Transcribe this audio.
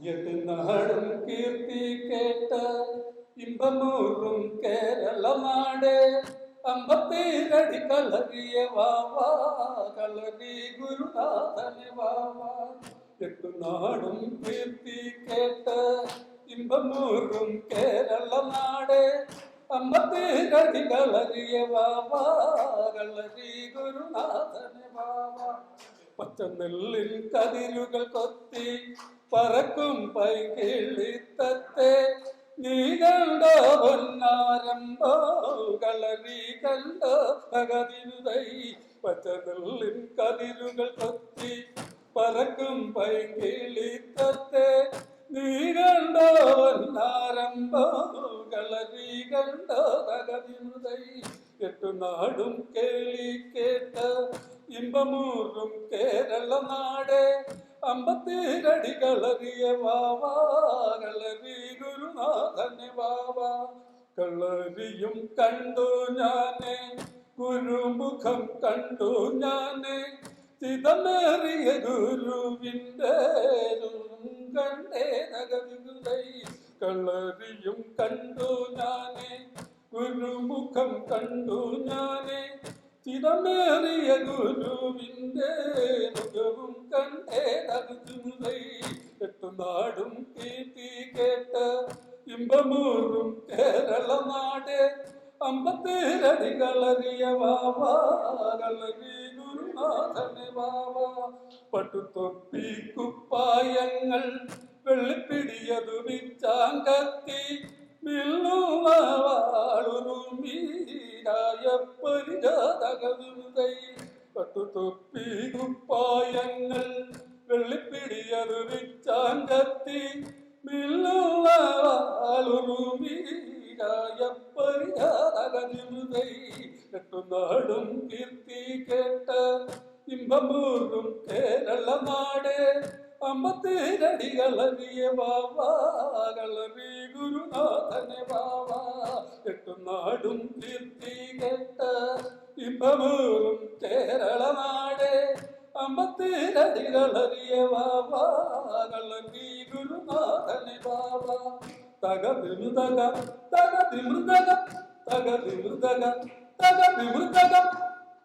നാടും കീർത്തി കേട്ട ഇമ്പമൂറും കേരള നാട് അമ്പത്തേരടി കളറിയ വാവാ കളരി ഗുരുനാഥനെ വാവാ എട്ടുനാടും കീർത്തി കേട്ട ഇമ്പമൂറും കേരള നാട് അമ്പത്തേരടി കളറിയ വാവാ കളരി ഗുരുനാഥനെ വാവാ പച്ചനെല്ലിൽ കതിരുകൾ കൊത്തി പറക്കും പൈകിളിത്തത്തെ. നീ കണ്ടോ പൊന്നാരമ്പോ കളരി കണ്ടോ ഭഗതിരുതൈ പച്ചനെല്ലിൽ കതിരുകൾ കൊത്തി പറക്കും പൈകിളിത്തത്തെ. നീ കണ്ടോ പൊന്നാരമ്പോ കളരി കണ്ടോ ഭഗതിരുതൈ എട്ടുനാടും കേളി കേട്ട ഇമ്പമൂറും കേരള നാട്. അമ്പത്തേരടി കളറിയ വാവാ കളരി ഗുരുനാഥനെ വാവാ. കളരിയും കണ്ടു ഞാൻ ഗുരുമുഖം കണ്ടു ഞാൻ. ചിതമേറിയ ഗുരുവിന്റെ കണ്ടേ നഗതികുതൈ കളരിയും കണ്ടു ഞാൻ. ഗുരുമുഖം കണ്ടു ഞാൻ. ചിതമേറിയ ഗുരുവിന്റെ മുഖവും കണ്ടേ തകുതുമുതൈ എട്ടുനാടും കീർത്തി കേട്ട ഇമ്പമൂറും കേരള നാട് അമ്പത്തേരടി കളറിയ വാവാ കളരി ഗുരുനാഥനെ വാവാ. പട്ടുതൊപ്പി കുപ്പായങ്ങൾ വെള്ളിപ്പിടിയതു വിച്ചാങ്കത്തി മില്ലുവാളുമീരായ പട്ടുതൊപ്പി കുപ്പായങ്ങൾ വെള്ളിപ്പിടിയതു വിച്ചാങ്കത്തി കീർത്തി കേട്ട ഇമ്പമൂറും കേരള നാട് അമ്പത്തേരടി കളറിയ ബാബാ കളറി ഗുരുനാഥനെ ബാബാ എട്ടുനാടും കീർത്തി ഇമ്പമൂറും കേരളനാടേ നാട് അമ്പത്തേരടി കളറിയ ബാബാ കളറി ഗുരുനാഥനെ ബാബാ തകതിമൃതക തകതിമൃതക തകതിമൃതക തകതിമൃതക